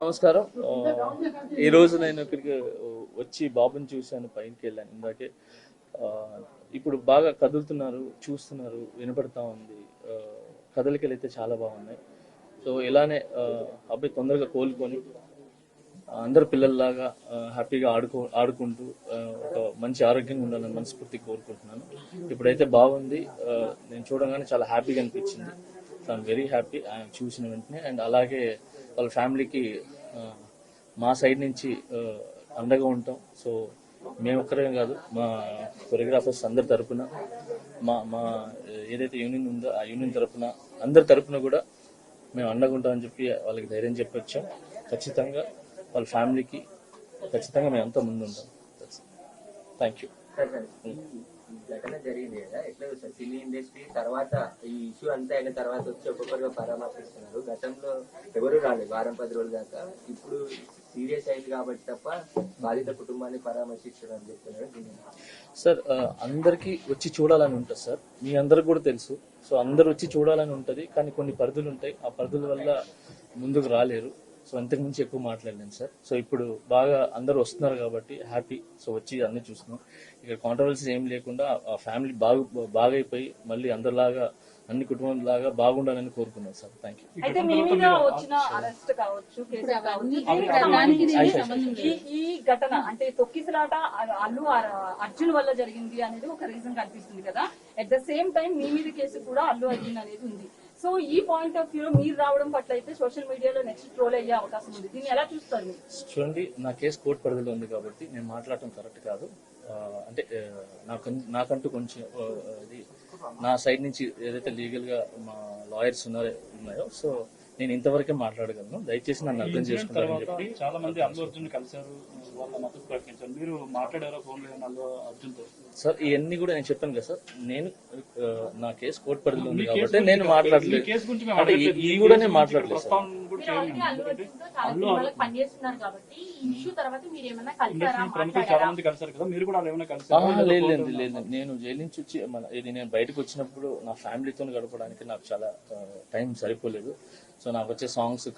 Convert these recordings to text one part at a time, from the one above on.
నమస్కారం. ఆ, ఈ రోజు నేను ఇక్కడికి వచ్చి బాబుని చూశాను పైకి వెళ్ళాను. ఇందాకే ఇప్పుడు బాగా కదులుతున్నారు చూస్తున్నారు వినపడతా ఉంది. కదలికలు అయితే చాలా బాగున్నాయి. సో ఇలానే అబ్బాయి తొందరగా కోలుకొని అందరు పిల్లల్లాగా హ్యాపీగా ఆడుకో ఆడుకుంటూ ఒక మంచి ఆరోగ్యంగా ఉండాలని మనస్ఫూర్తి కోరుకుంటున్నాను. ఇప్పుడైతే బాగుంది. నేను చూడగానే చాలా హ్యాపీగా అనిపించింది. సో ఐమ్ వెరీ హ్యాపీ ఆయన చూసిన వెంటనే. అండ్ అలాగే వాళ్ళ ఫ్యామిలీకి మా సైడ్ నుంచి అండగా ఉంటాం. సో మేము ఒక్కరే కాదు మా కొరియోగ్రాఫర్స్ అందరి తరపున మా మా ఏదైతే యూనియన్ ఉందో ఆ యూనియన్ తరపున అందరి తరపున కూడా మేము అండగా ఉంటామని చెప్పి వాళ్ళకి ధైర్యం చెప్పి వచ్చాం ఖచ్చితంగా వాళ్ళ ఫ్యామిలీకి ఖచ్చితంగా మేము అంతా ముందు ఉంటాం థ్యాంక్ యూ ఘటన జరిగింది కదా. ఎట్లా చూస్తారు సినీ ఇండస్ట్రీ తర్వాత ఈ ఇష్యూ అంతా అయిన తర్వాత వచ్చి ఒక్కొక్కరుగా పరామర్శిస్తున్నారు. గతంలో ఎవరు రాలేదు వారం పది రోజులు దాకా. ఇప్పుడు సీరియస్ అయింది కాబట్టి తప్ప బాధిత కుటుంబాన్ని పరామర్శించడం అని చెప్తున్నారు సార్ అందరికీ వచ్చి చూడాలని ఉంటుంది సార్. మీ అందరికి కూడా తెలుసు. సో అందరు వచ్చి చూడాలని ఉంటుంది. కానీ కొన్ని పరిధులు ఉంటాయి. ఆ పరిధుల వల్ల ముందుకు రాలేరు. సో అంతకు మించి ఎక్కువ మాట్లాడలేను సార్. సో ఇప్పుడు బాగా అందరూ వస్తున్నారు కాబట్టి హ్యాపీ. సో వచ్చి అన్ని చూస్తున్నాం. ఇక్కడ కాంట్రవర్సీస్ ఏం లేకుండా ఆ ఫ్యామిలీ బాగా బాగైపోయి మళ్ళీ అందరిలాగా అన్ని కుటుంబం లాగా బాగుండాలని కోరుకున్నాను సార్. థ్యాంక్ యూ అయితే మీ మీద వచ్చిన అరెస్ట్ కావచ్చు కేసు కావచ్చు దీనికి సంబంధించి ఈ ఘటన అంటే తొక్కిసలాట అల్లు అర్- అర్జున్ వల్ల జరిగింది అనేది ఒక రీజన్ కనిపిస్తుంది కదా. అట్ ద సేమ్ టైం మీ మీద కేసు కూడా అల్లు అర్జున్ అనేది ఉంది. సో ఈ పాయింట్ ఆఫ్ వ్యూ మీరు రావడం పట్ల అయితే సోషల్ మీడియాలో నెక్స్ట్ ట్రోల్ అయ్యే అవకాశం ఉంది. దీన్ని ఎలా చూస్తారు మీరు? చూడండి నా కేసు కోర్టు పరిధిలో ఉంది కాబట్టి నేను మాట్లాడటం కరెక్ట్ కాదు. అంటే నాకు నాకంటూ కొంచెం ఇది నా సైడ్ నుంచి ఏదైతే లీగల్గా మా లాయర్స్ ఉన్నారో ఉన్నాయో సో నేను ఇంతవరకే మాట్లాడగలను. దయచేసి నన్ను అర్థం చేసుకుంటారని చెప్పి చాలా మంది అల్లు అర్జున్ కలిశారు. వాళ్ళ మద్దతు ప్రకటించారు. మీరు మాట్లాడారా ఫోన్ అల్లు అర్జున్తో సార్ ఇవన్నీ కూడా నేను చెప్పాను కదా సార్. నేను నా కేసు కోర్టు పరిధిలో ఉంది కాబట్టి నేను మాట్లాడలేదు. కేసు గురించి మేము అంటే ఈ కూడా నేను మాట్లాడలేదు లేదు లేదు లేదు. నేను జైలు నుంచి వచ్చి మన ఇది నేను బయటకు వచ్చినప్పుడు నా ఫ్యామిలీతో గడపడానికి నాకు చాలా టైం సరిపోలేదు. సో నాకు వచ్చే సాంగ్స్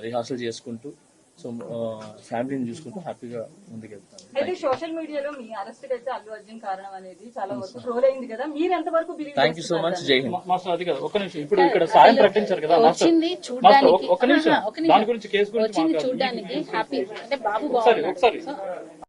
రిహార్సల్ చేసుకుంటూ సో ఫ్యామిలీని చూసుకుంటూ హ్యాపీగా ముందుకెళ్తాను. అయితే సోషల్ మీడియాలో మీ అరెస్ట్ అయితే అల్లు అర్జున్ కారణం అనేది చాలా వరకు ట్రోల్ అయింది కదా. మీరు ఎంత వరకు believe thank you so much Jai Hind master అది కదా. ఒక్క నిమిషం. ఇప్పుడు ఇక్కడ సాయం ప్రకటించారు కదా వచ్చింది మాస్టర్ చూడడానికి. ఒక్క- ఒక్క నిమిషం. దాని గురించి కేసు గురించి వచ్చింది. చూడడానికి. హ్యాపీ అంటే బాబు ఒకసారి బాగున్నాడు. ఒకసారి.